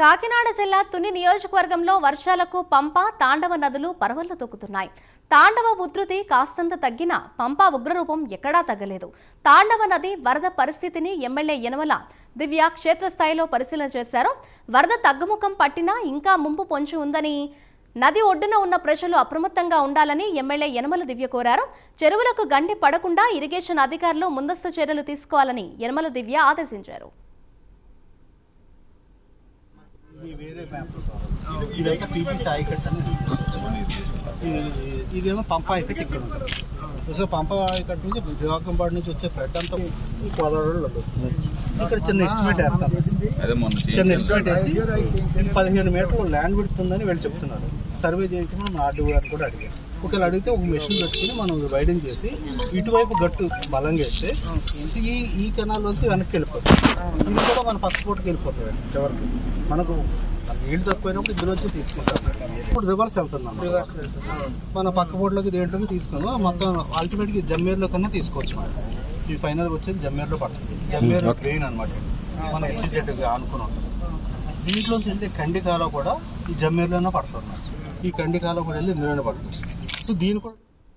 కాకినాడ జిల్లా తుని నియోజకవర్గంలో వర్షాలకు పంప తాండవ నదులు పరవళ్ళు తొక్కుతున్నాయి. తాండవ ఉధృతి కాస్తంత తగ్గినా పంప ఉగ్రరూపం ఎక్కడా తగ్గలేదు. తాండవ నది వరద పరిస్థితిని ఎమ్మెల్యే యనమల దివ్య క్షేత్రస్థాయిలో పరిశీలన చేశారు. వరద తగ్గుముఖం పట్టినా ఇంకా ముంపు పొంచి ఉందని నది ఒడ్డున ఉన్న ప్రజలు అప్రమత్తంగా ఉండాలని ఎమ్మెల్యే యనమల దివ్య కోరారు. చెరువులకు గండి పడకుండా ఇరిగేషన్ అధికారులు ముందస్తు చర్యలు తీసుకోవాలని యనమల దివ్య ఆదేశించారు. ఇదైతే పీపీ సాయి ఇదేమో పంప అయితే ఇక్కడ ఉంటుంది సో పంప ఇక్కడ నుంచి దివాకంపాడు నుంచి వచ్చే ఫ్లడ్ అంతా ఉంటుంది. ఇక్కడ చిన్న ఎస్టిమేట్ వేస్తాం చిన్న. ఎస్టిమేట్ వేసి పదిహేను మీటర్లు ల్యాండ్ పెడుతుందని వీళ్ళు చెప్తున్నారు సర్వే చేయించి మనం ఆర్డీ కూడా అడిగాం ఒకవేళ అడిగితే ఒక మెషిన్ పెట్టుకుని మనం వైడింగ్ చేసి ఇటువైపు గట్టు బలంగా వేస్తే ఈ ఈ కెనాల్ నుంచి వెనక్కి వెళ్ళిపోతుంది ఇది కూడా మన పక్క పూటకి వెళ్ళిపోతుంది చివరికి. మనకు నీళ్ళు తక్కువైనప్పుడు ఇందులో వచ్చి తీసుకుంటాం. ఇప్పుడు రివర్స్ వెళ్తుంది మన పక్క బోర్డులోకి దేంట్లోకి తీసుకుని మొత్తం అల్టిమేట్గా జమ్మేరులో కన్నా తీసుకోవచ్చు మనం. ఈ ఫైనల్ వచ్చేది జమ్మేరులో పడుతుంది. జమ్మేరు ట్రైన్ అనమాట మన ఎస్సీజెడ్గా ఆనుకుని ఉంటుంది దీంట్లోంచి వెళ్ళే కండికాలో కూడా ఈ జమ్మేరులోనే పడుతుంది. ఈ కండికాలో కూడా వెళ్ళి ఇందులోనే పడుతుంది. సో దీని కూడా